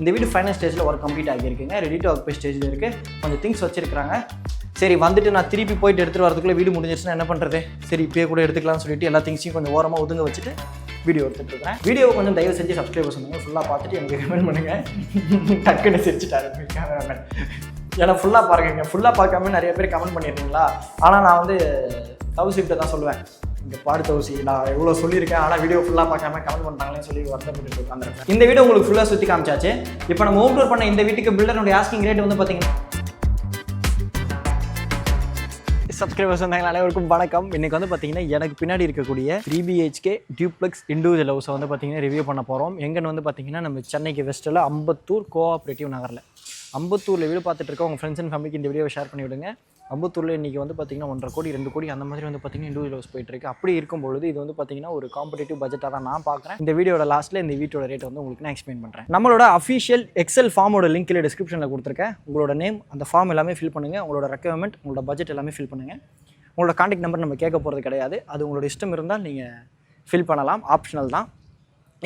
இந்த வீடு ஃபைனல் ஸ்டேஜில் ஒர்க் கம்ப்ளீட் ஆகியிருக்குங்க. ரெடி டு ஆக்குபை ஸ்டேஜில் இருக்குது கொஞ்சம் திங்ஸ் வச்சுருக்காங்க சரி வந்துட்டு நான் திருப்பி போயிட்டு எடுத்துகிட்டு வரதுக்குள்ளே வீடு முடிஞ்சிருச்சுன்னா என்ன பண்ணுறது சரி இப்பயே கூட எடுத்துக்கலாம்னு சொல்லிட்டு எல்லா திங்ஸையும் கொஞ்சம் ஓரமாக ஒதுங்க வச்சுட்டு வீடியோ எடுத்துகிட்டு இருக்கேன் வீடியோ கொஞ்சம் தயவு செஞ்சு சப்ஸ்கிரைபர்ஸ் பண்ணுங்கள் ஃபுல்லாக பார்த்துட்டு எனக்கு கமெண்ட் பண்ணுங்கள் டக்குன்னு சிரிச்சிட்டாரு கேமராமேன் ஏன்னா ஃபுல்லாக பாருங்க. ஃபுல்லாக பார்க்காம நிறைய பேர் கமெண்ட் பண்ணிடுறீங்களா? ஆனால் நான் வந்து தவுசிகிட்ட தான் சொல்லுவேன். இங்கே பாடு தவுசி நான் எவ்வளோ சொல்லியிருக்கேன் ஆனால் வீடியோ ஃபுல்லாக பார்க்காம கமெண்ட் பண்ணுறாங்களேன்னு சொல்லி வருத்தப்பட்டு உட்காந்துருக்கேன் இந்த வீடியோ உங்களுக்கு ஃபுல்லாக சுற்றி காமிச்சாச்சு. இப்போ நம்ம ஹோம் டூர் பண்ண இந்த வீட்டுக்கு பில்டருடைய ஆஸ்கிங் ரேட் வந்து பார்த்தீங்கன்னா சப்ஸ்கிரைபர்ஸ் வந்தாங்க அனைவருக்கும் வணக்கம். இன்னைக்கு வந்து பார்த்தீங்கன்னா எனக்கு பின்னாடி இருக்கக்கூடிய த்ரீ பிஹெச்கே டியூப்ளெக்ஸ் இண்டிவிஜுவல் ஹவுஸை வந்து பார்த்தீங்கன்னா ரிவ்யூ பண்ண போகிறோம் எங்கன்னு வந்து பார்த்தீங்கன்னா நம்ம சென்னைக்கு வெஸ்ட்டில் அம்பத்தூர் கோஆப்ரேட்டிவ் நகரில். அம்பத்தூரில் வீடு பார்த்துட்டு இருக்க உங்கள் ஃப்ரெண்ட்ஸ் அண்ட் ஃபேமிலிக்கு இந்த வீடியோவை ஷேர் பண்ணி விடுங்க அம்பத்தூரில் இன்றைக்கி வந்து பார்த்தீங்கன்னா ஒன்றரை கோடி ரெண்டு கோடி அந்த மாதிரி வந்து பார்த்தீங்கன்னா இண்டிவிஜுவல்ஸ் போயிட்டுருக்கு அப்படி இருக்கும்பொழுது இது வந்து பார்த்தீங்கன்னா ஒரு காம்படிட்டிவ் பட்ஜெட்டாக தான் நான் பார்க்குறேன் இந்த வீடியோட லாஸ்ட்டில் இந்த வீட்டோட ரேட் வந்து உங்களுக்கு நான் எக்ஸ்பிளைன் பண்ணுறேன் நம்மளோட அஃபிஷியல் எக்ஸல் ஃபார்மோட லிங்க் இல்லை டிஸ்கிரிப்ஷனில் கொடுத்துருக்கேன். உங்களோட நேம் அந்த ஃபார்ம் எல்லாமே ஃபில் பண்ணுங்கள் உங்களோட ரெக்குவயர்மெண்ட் உங்களோட பட்ஜெட் எல்லாமே ஃபில் பண்ணுங்கள் உங்களோட காண்டாக்ட் நம்பர் நம்ம கேட்க போகிறது கிடையாது. அது உங்களோட இஷ்டம் இருந்தால் நீங்கள் ஃபில் பண்ணலாம். ஆப்ஷனல் தான்.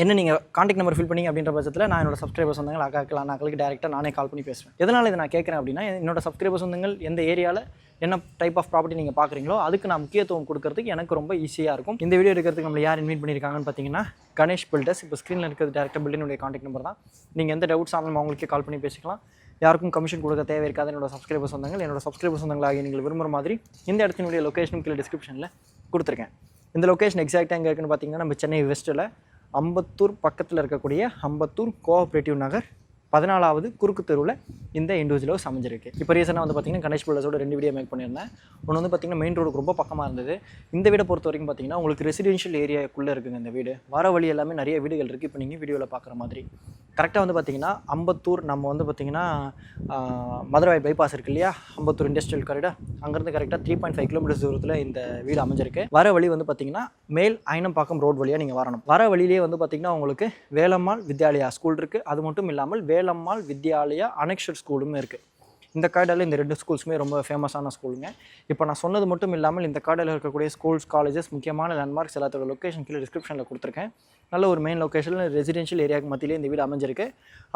என்ன நீங்கள் காண்டாக்ட் நம்பர் ஃபில் பண்ணி அப்படின்ற பட்சத்தில் நான் என்னோட சப்ஸ்கிரைபர்ஸ் வந்தாங்க அக்காக்கள் அண்ணாக்களுக்கு டேரெக்டாக நானே கால் பண்ணி பேசுவேன். எதனால் இதை நான் கேட்குறேன் அப்படின்னா என்னோட சப்ஸ்கிரைபர்ஸ் வந்தங்கள் எந்த ஏரியாவில் என்ன டைப் ஆஃப் ப்ராப்பர்ட்டி நீங்கள் பார்க்குறீங்களோ அதுக்கு நான் முக்கியத்துவம் கொடுக்கறதுக்கு எனக்கு ரொம்ப ஈஸியாக இருக்கும். இந்த வீடியோ எடுக்கிறதுக்கு நம்மளை யார் இன்வைட் பண்ணியிருக்காங்கன்னு பார்த்தீங்கன்னா கணேஷ் பில்டர்ஸ் இப்போ ஸ்க்ரீனில் இருக்கிறது டேரக்டாக பில்டினுடைய காண்டாக்ட் நம்பர் தான். நீங்கள் எந்த டவுட்ஸ் ஆனாலும் அவங்களுக்கே கால் பண்ணி பேசிக்கலாம். யாருக்கும் கமிஷன் கொடுக்க தேவை இருக்காது. என்னோட சப்ஸ்கிரைபர்ஸ் வந்தாங்க என்னோட சப்ஸ்கிரைபர்ஸ் வந்தாங்களாகி நீங்கள் விரும்புகிற மாதிரி இந்த இடத்தினுடைய லொக்கேஷனும் கீழே டிஸ்கிரிப்ஷனில் கொடுத்துருக்கேன். இந்த லொக்கேஷன் எக்ஸாக்டாக எங்கே இருக்குன்னு பார்த்தீங்கன்னா நம்ம சென்னை வெஸ்ட்டில் அம்பத்தூர் பக்கத்தில் இருக்கக்கூடிய அம்பத்தூர் கோஆப்ரேட்டிவ் நகர் பதினாலாவது குறுக்கு தெருவில் இந்த இண்டிவிஜுவல் ஹவுஸ் அமைஞ்சிருக்கு இப்போ ரீசெண்டாக வந்து பார்த்தீங்கன்னா கணேஷ் பிள்ளஸோட ரெண்டு வீடியோ மேக் பண்ணியிருந்தேன். ஒன்று வந்து பார்த்தீங்கன்னா மெயின் ரோடுக்கு ரொம்ப பக்கமாக இருந்தது. இந்த வீடை பொறுத்த வரைக்கும் பார்த்தீங்கன்னா உங்களுக்கு ரெசிடென்ஷியல் ஏரியாக்குள்ளே இருக்குங்க இந்த வீடு. வர வழி எல்லாமே நிறைய வீடுகள் இருக்குது இப்போ நீங்கள் வீடியோவில் பார்க்குற மாதிரி. கரெக்டாக வந்து பார்த்திங்கன்னா அம்பத்தூர் நம்ம வந்து பார்த்தீங்கன்னா மதுரை பைபாஸ் இருக்கு இல்லையா? அம்பத்தூர் இண்டஸ்ட்ரியல் காரிடார் அங்கேருந்து கரெக்டாக த்ரீ பாயிண்ட் ஃபைவ் கிலோமீட்டர்ஸ் தூரத்தில் இந்த வீடு அமைஞ்சிருக்கு. வர வழி வந்து பார்த்திங்கன்னா மேல் ஐனம்பாக்கம் ரோட் வழியாக நீங்கள் வரணும். வர வழியிலே வந்து பார்த்தீங்கன்னா உங்களுக்கு வேலம்மாள் வித்யாலயா ஸ்கூல் இருக்குது அது மட்டும் இல்லாமல் வேலம்மாள் வித்யாலயா அனெக்ஷர் ஸ்கூலும் இருக்குது இந்த கார்டில் இந்த ரெண்டு ஸ்கூல்ஸுமே ரொம்ப ஃபேமஸான ஸ்கூலுங்க இப்போ நான் சொன்னது மட்டும் இல்லாமல் இந்த கார்டில் இருக்கக்கூடிய ஸ்கூல்ஸ் காலேஜஸ் முக்கியமான லேண்ட்மார்க்ஸ் எல்லாத்தோட லொக்கேஷன் கீழே டிஸ்கிரிப்ஷனில் கொடுத்துருக்கேன். நல்ல ஒரு மெயின் லொக்கேஷனில் ரெசிடென்ஷியல் ஏரியாவுக்கு மத்தியிலே இந்த வீடு அமைஞ்சிருக்கு.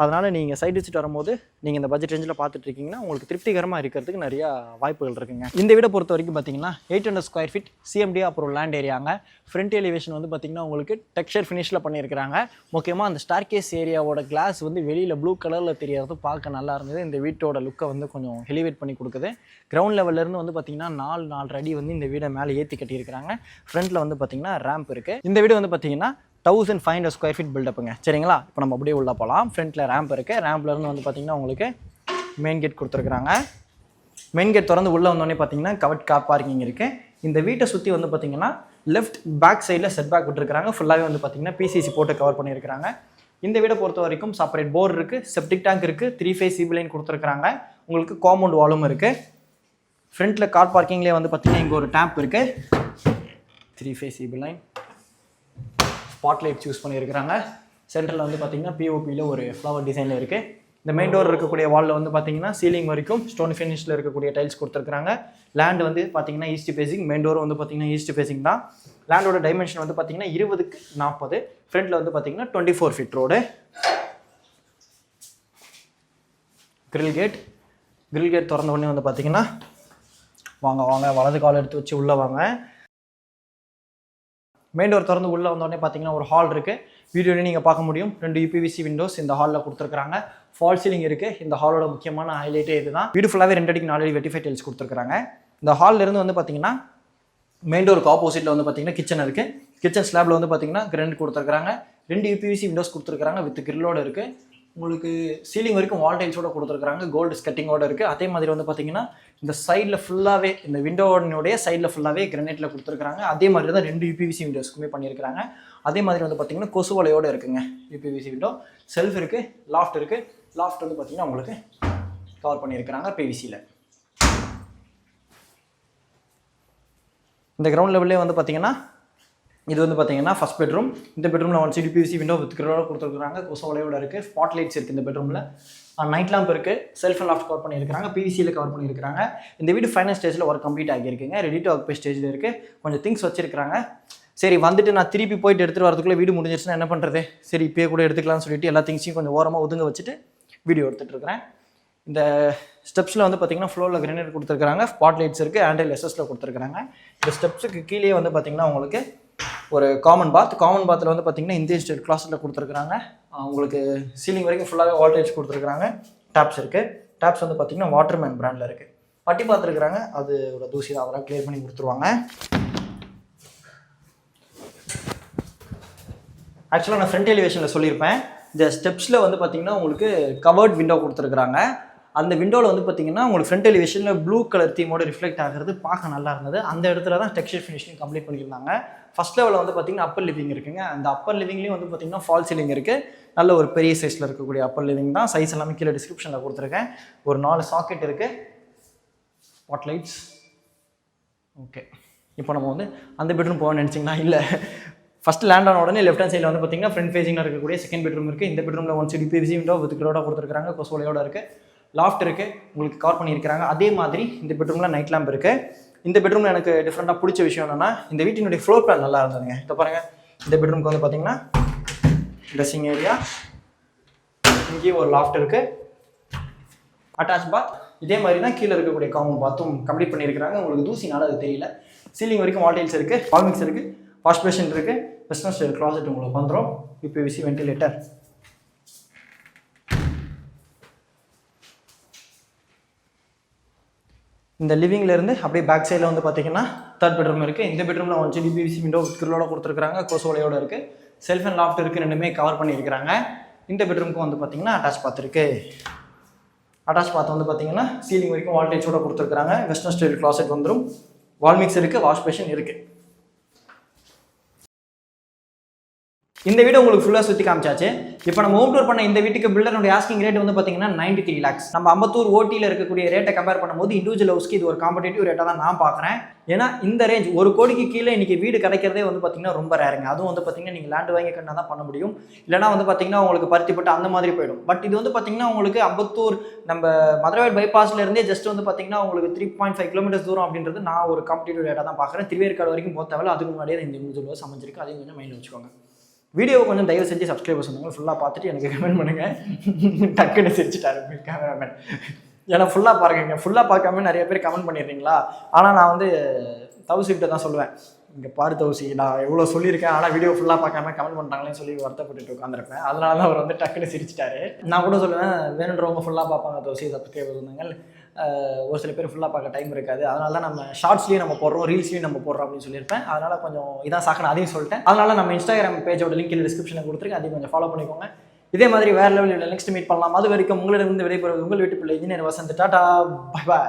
அதனால் நீங்கள் சைட் விசிட் வரும்போது நீங்கள் இந்த பட்ஜெட் ரேஞ்சில் பார்த்துட்டு இருக்கீங்கன்னா உங்களுக்கு திருப்திகரமாக இருக்கிறதுக்கு நிறையா வாய்ப்புகள் இருக்குங்க. இந்த வீடை பொறுத்த வரைக்கும் பார்த்தீங்கன்னா eight hundred square feet CMT அப்புறம் லேண்ட் ஏரியாங்க ஃப்ரண்ட் எலிவேஷன் வந்து பார்த்தீங்கன்னா உங்களுக்கு டெக்ஸ்சர் ஃபினிஷில் பண்ணியிருக்கிறாங்க. முக்கியமாக அந்த ஸ்டார்கேஸ் ஏரியாவோட கிளாஸ் வந்து வெளியில் ப்ளூ கலரில் தெரியறது பார்க்க நல்லா இருந்தது. இந்த வீட்டோட லுக்கை வந்து கொஞ்சம் ஹெலிவேட் பண்ணி கொடுக்குது. கிரவுண்ட் லெவல்லேருந்து வந்து பார்த்தீங்கன்னா நாலு நாலு அடி வந்து இந்த வீடை மேலே ஏற்றி கட்டியிருக்கிறாங்க. ஃப்ரண்ட்டில் வந்து பார்த்தீங்கன்னா ரேம்ப் இருக்குது இந்த வீடு வந்து பார்த்தீங்கன்னா thousand five hundred square feet பில்டப்புங்க சரிங்களா? இப்போ நம்ம அப்படியே உள்ளே போகலாம் ஃப்ரண்ட்டில் ரேம்ப் இருக்குது ரேம்ப்லேருந்து வந்து பார்த்தீங்கன்னா உங்களுக்கு மெயின் கேட் கொடுத்துருக்குறாங்க. மெயின் கேட் திறந்து உள்ளே வந்தோடனே பார்த்தீங்கன்னா கவட் கார் பார்க்கிங் இருக்குது இந்த வீட்டை சுற்றி வந்து பார்த்தீங்கன்னா லெஃப்ட் பேக் சைடில் செட் பேக் விட்டுருக்காங்க ஃபுல்லாகவே வந்து பார்த்தீங்கன்னா பிசிசி போட்டு கவர் பண்ணியிருக்கிறாங்க. இந்த வீடை பொறுத்த வரைக்கும் செப்பரேட் போர் இருக்குது செப்டிக் டேங்க் இருக்குது த்ரீ ஃபேஸ் சிபி லைன் கொடுத்துருக்காங்க உங்களுக்கு காம்பவுண்ட் வாலும் இருக்குது ஃப்ரண்ட்டில் கார் பார்க்கிங்லேயே வந்து பார்த்தீங்கன்னா இங்கே ஒரு டேப் இருக்குது three phase CB line spotlight choose பண்ணியிருக்கிறாங்க. சென்டரில் வந்து பார்த்தீங்கன்னா பிஓபியில் ஒரு ஃப்ளவர் டிசைனில் இருக்குது இந்த மெயின் டோர் இருக்கக்கூடிய வாலில் வந்து பார்த்தீங்கன்னா சீலிங் வரைக்கும் ஸ்டோன் ஃபினிஷில் இருக்கக்கூடிய டைல்ஸ் கொடுத்துருக்காங்க லேண்ட் வந்து பார்த்தீங்கன்னா ஈஸ்ட் ஃபேஸிங் மெயின் டோர் வந்து பார்த்தீங்கன்னா ஈஸ்ட் ஃபேஸிங் தான். லேண்டோட டைமென்ஷன் வந்து பார்த்தீங்கன்னா இருபதுக்கு நாற்பது ஃப்ரண்ட்டில் வந்து பார்த்தீங்கன்னா twenty four feet road grill gate grill gate திறந்த உடனே வந்து பார்த்தீங்கன்னா வாங்க வாங்க வலது கால் எடுத்து வச்சு உள்ளே வாங்க. மெயின் டோர் திறந்து உள்ளே வந்தோடனே பார்த்தீங்கன்னா ஒரு ஹால் இருக்குது வீடியோலேயே நீங்கள் பார்க்க முடியும். ரெண்டு யூபிவிசி விண்டோஸ் இந்த ஹாலில் கொடுத்துருக்காங்க ஃபால் சீலிங் இருக்குது இந்த ஹாலோட முக்கியமான ஹைலைட்டே இதுதான். வீடு ஃபுல்லாகவே ரெண்டு அடிக்கு நாலு அடி வெட்டிஃபை டைல்ஸ் கொடுத்துருக்காங்க இந்த ஹாலிலிருந்து வந்து பார்த்தீங்கன்னா மெயின் டோருக்கு ஆப்போசிட்டில் வந்து பார்த்தீங்கன்னா கிச்சன் இருக்குது கிச்சன் ஸ்லாப்பில் வந்து பார்த்தீங்கன்னா கிரண்ட் கொடுத்துருக்காங்க ரெண்டு யூபிவிசி விண்டோஸ் கொடுத்துருக்காங்க வித் கிரில்லோடு இருக்குது உங்களுக்கு சீலிங் வரைக்கும் வால் டைல்ஸோட கொடுத்துருக்காங்க கோல்டு ஸ்கட்டிங்கோட இருக்குது அதே மாதிரி வந்து பார்த்தீங்கன்னா இந்த சைடில் ஃபுல்லாகவே இந்த விண்டோனுடைய சைடில் ஃபுல்லாகவே கிரனைட்டில் கொடுத்துருக்காங்க அதே மாதிரி தான் ரெண்டு யூபிவிசி விண்டோஸ்க்குமே பண்ணியிருக்காங்க அதே மாதிரி வந்து பார்த்தீங்கன்னா கொசுவலையோடு இருக்குங்க யூபிவிசி விண்டோ செல்ஃப் இருக்குது லாஃப்ட் இருக்குது லாஃப்ட் வந்து பார்த்தீங்கன்னா உங்களுக்கு கவர் பண்ணியிருக்கிறாங்க பிவிசியில் இந்த கிரவுண்ட் லெவல்லே வந்து பார்த்தீங்கன்னா இது வந்து பார்த்தீங்கன்னா ஃபஸ்ட் பெட்ரூம் இந்த பெட்ரூமில் ஒன் சிடிபிசி விண்டோ வித் கிரோட கொடுத்துருக்குறாங்க. கொசு வலையோட இருக்குது ஸ்பாட் லைட்ஸ் இருக்குது இந்த பெட்ரூமில் நைட் லேம்ப் இருக்குது செல்ஃப் அண்ட் லாஃப்ட் கவர் பண்ணியிருக்காங்க பிவிசியில் கவர் பண்ணியிருக்காங்க இந்த வீடு ஃபைனல் ஸ்டேஜில் ஒர்க் கம்ப்ளீட் ஆகியிருக்குங்க. ரெடி டு ஆக்குபை ஸ்டேஜில் இருக்குது கொஞ்சம் திங்ஸ் வச்சிருக்காங்க சரி வந்துட்டு நான் திருப்பி போயிட்டு எடுத்துகிட்டு வரதுக்குள்ளே வீடு முடிஞ்சிருச்சுன்னா என்ன பண்ணுறது சரி இப்போயே கூட எடுத்துக்கலாம்னு சொல்லிட்டு எல்லா திங்ஸையும் கொஞ்சம் ஓரமாக ஒதுங்க வச்சுட்டு வீடியோ எடுத்துகிட்டு இருக்கிறேன். இந்த ஸ்டெப்ஸில் வந்து பார்த்தீங்கன்னா ஃப்ளோரில் கிரனைட் கொடுத்துருக்காங்க ஸ்பாட் லைட்ஸ் இருக்குது ஆண்ட்ராய்ட் எஸ்எஸில் கொடுத்துருக்காங்க இந்த ஸ்டெப்ஸுக்கு கீழே வந்து பார்த்தீங்கன்னா உங்களுக்கு ஒரு காமன் பாத் காமன் பாத்தில் வந்து பார்த்தீங்கன்னா இந்தியன் ஸ்டேட் கிளாஸில் கொடுத்துருக்குறாங்க. உங்களுக்கு சீலிங் வரைக்கும் ஃபுல்லாகவே வால்டேஜ் கொடுத்துருக்குறாங்க. டேப்ஸ் இருக்குது டேப்ஸ் வந்து பார்த்தீங்கன்னா வாட்டர்மேன் பிராண்டில் இருக்குது பட்டி பார்த்துருக்குறாங்க அது ஒரு தூசி தான். அதெல்லாம் க்ளியர் பண்ணி கொடுத்துருவாங்க. ஆக்சுவலாக நான் ஃப்ரண்ட் எலிவேஷனில் சொல்லியிருப்பேன். இந்த ஸ்டெப்ஸில் வந்து பார்த்தீங்கன்னா உங்களுக்கு கவர்ட் விண்டோ கொடுத்துருக்குறாங்க. அந்த விண்டோவில் வந்து பார்த்தீங்கன்னா உங்களுக்கு ஃப்ரண்ட் எலிவேஷனில் ப்ளூ கலர் தீமோட ரிஃப்ளெக்ட் ஆகிறது பார்க்க நல்லா இருந்தது. அந்த இடத்துல தான் டெக்ஸ்டர் ஃபினிஷிங் கம்ப்ளீட் பண்ணியிருந்தாங்க. ஃபஸ்ட் லெவலில் வந்து பார்த்தீங்கன்னா அப்பர் லிவிங் இருக்குங்க. அந்த அப்பர் லிவிங்லேயும் வந்து பார்த்தீங்கன்னா ஃபால் சீலிங் இருக்குது நல்ல ஒரு பெரிய சைஸில் இருக்கக்கூடிய அப்பர் லிவிங் தான். சைஸ் எல்லாமே கீழே டிஸ்கிரிப்ஷனில் கொடுத்துருக்கேன். ஒரு நாலு சாக்கெட் இருக்குது வாட் லைட்ஸ் ஓகே இப்போ நம்ம வந்து அந்த பெட்ரூம் போகணும்னு நினச்சிங்கன்னா இல்லை. ஃபஸ்ட் லேண்ட் ஆன உடனே லெஃப்ட் ஹேண்ட் சைடில் வந்து பார்த்தீங்கன்னா ஃப்ரண்ட் ஃபேசிங்கில் இருக்கக்கூடிய செகண்ட் பெட்ரூம் இருக்குது இந்த பெட்ரூமில் ஒன் சிடி பிவிசி விண்டோ வித் கிரோட கொடுத்துருக்காங்க கொசோலையோட இருக்குது லாஃப்ட் இருக்குது உங்களுக்கு கவர் பண்ணியிருக்கிறாங்க. அதே மாதிரி இந்த பெட்ரூமில் நைட் லேம்ப் இருக்குது இந்த பெட்ரூமில் எனக்கு டிஃப்ரெண்ட்டாக பிடிச்ச விஷயம் என்னென்னா இந்த வீட்டினுடைய ஃப்ளோர் பிளான் நல்லா இருந்ததுங்க. இப்போ பாருங்கள் இந்த பெட்ரூம்க்கு வந்து பார்த்தீங்கன்னா ட்ரெஸ்ஸிங் ஏரியா இங்கேயும் ஒரு லாஃப்ட் இருக்குது அட்டாச் பாத் இதே மாதிரி தான் கீழே இருக்கக்கூடிய காமன் பாத்தும் கம்ப்ளீட் பண்ணியிருக்கிறாங்க. உங்களுக்கு தூசினால அது தெரியல. சீலிங் வரைக்கும் வால்டைல்ஸ் இருக்குது வால்மிக்ஸ் இருக்குது வாஷ் பேஷன் இருக்குது வெஸ்டர்ன் ஸ்டைல் க்ளாசெட் உங்களுக்கு வந்துடும் யூபிவிசி வென்டிலேட்டர் இந்த லிவிங்லேருந்து அப்படியே பேக் சைடில் வந்து பார்த்தீங்கன்னா தேர்ட் பெட்ரூம் இருக்குது இந்த பெட்ரூமில் ஒன் ஜிடி பிவிசி விண்டோ கிரிலோட கொடுத்துருக்காங்க கோசோலையோட இருக்குது செல்ஃப் அண்ட் லாஃப்ட் இருக்குது ரெண்டுமே கவர் பண்ணியிருக்கிறாங்க. இந்த பெட்ரூமுக்கும் வந்து பார்த்தீங்கன்னா அட்டாச் பார்த்துருக்கு அட்டாச் பாத் வந்து பார்த்தீங்கன்னா சீலிங் வரைக்கும் வால்டேஜோட கொடுத்துருக்காங்க வெஸ்டர்ன் ஸ்டைல் கிளாசெட் வந்துடும் வால்மிக்ஸ் இருக்குது வாஷ் பேஷன் இருக்குது இந்த வீடு உங்களுக்கு ஃபுல்லாக சுற்றி காமிச்சாச்சு. இப்போ நம்ம ஹோம் டூர் பண்ண இந்த வீட்டுக்கு பில்டருடைய ஆஸ்கிங் ரேட் வந்து பார்த்தீங்கன்னா நைன்டி த்ரீ லேக்ஸ் நம்ம அம்பத்தூர் ஓட்டியில் இருக்கக்கூடிய ரேட்டை கம்பேர் பண்ணும்போது இண்டிவிஜுவல் ஹவுஸ்க்கு இது ஒரு காம்படேட்டிவ் ரேட்டாக தான் நான் பார்க்குறேன் ஏன்னா இந்த ரேஞ்ச் ஒரு கோடிக்கு கீழே இன்றைக்கி வீடு கிடைக்கிறதே வந்து பார்த்திங்கன்னா ரொம்ப ரேருங்க அதுவும் வந்து பார்த்தீங்கன்னா நீங்கள் லேண்ட் வாங்கி கட்டினா தான் பண்ண முடியும். இல்லைனா வந்து பார்த்தீங்கன்னா உங்களுக்கு பருத்திப்பட்டு அந்த மாதிரி போயிடும். பட் இது வந்து பார்த்தீங்கன்னா உங்களுக்கு அம்பத்தூர் நம்ம மதுரவாய் பைபாஸில் இருந்தே ஜஸ்ட் வந்து பார்த்தீங்கன்னா உங்களுக்கு த்ரீ பாயிண்ட் ஃபைவ் கிலோமீட்டர்ஸ் தூரம் அப்படின்றது நான் ஒரு காம்படேட்டிவ் ரேட்டாக தான் பார்க்குறேன் திருவேற்காடு வரைக்கும் போக தேவையில்ல. அதுக்கு முன்னாடியே இந்த இண்டிவிஜுவல் ஹவுஸ் அமைஞ்சிருக்கு. அதையும் கொஞ்சம் மைண்ட் வச்சுக்கோங்க. வீடியோவை கொஞ்சம் தயவு செஞ்சு சப்ஸ்கிரைபர் சொன்னாங்க ஃபுல்லாக பார்த்துட்டு எனக்கு கமெண்ட் பண்ணுங்கள் டக்குன்னு சிரிச்சிட்டாரு கேமராமேன் ஏன்னா ஃபுல்லாக பாருங்க ஃபுல்லாக பார்க்காம நிறைய பேர் கமெண்ட் பண்ணிடுறீங்களா? ஆனால் நான் வந்து தவுசிக்கிட்ட தான் சொல்லுவேன். இங்கே பாரு தவுசி நான் எவ்வளோ சொல்லியிருக்கேன் ஆனால் வீடியோ ஃபுல்லாக பார்க்காம கமெண்ட் பண்ணுறாங்களேன்னு சொல்லி வருத்தப்பட்டுட்டு உட்காந்துருப்பேன் அதனால தான் அவர் வந்து டக்குன்னு சிரிச்சிட்டாரு. நான் கூட சொல்லுவேன் வேணுன்றவங்க ஃபுல்லாக பார்ப்பாங்க தவுசி சப்ஸ்கிரைபர் சொன்னாங்க ஒரு சில பேர் ஃபுல்லாக பார்க்க டைம் இருக்காது. அதனால தான் நம்ம ஷார்ட்ஸ்லேயும் நம்ம போடுறோம் ரீல்ஸ்லேயும் நம்ம போடுறோம் அப்படின்னு சொல்லியிருப்பேன். அதனால கொஞ்சம் இதான் சாக்கணும் அதையும் சொல்லிட்டேன். அதனால நம்ம இன்ஸ்டாகிராம் பேஜோட லிங்க் டிஸ்கிரிப்ஷனில் கொடுத்துருக்கேன் அதையும் கொஞ்சம் ஃபாலோ பண்ணிக்கோங்க. இதே மாதிரி வேறு லெவலில் நெக்ஸ்ட் மீட் பண்ணலாம். அது வரைக்கும் உங்களிடம் இருந்து விடைபெறுவது உங்கள் வீட்டு பிள்ளை engineer Vasanth. Tata bye bye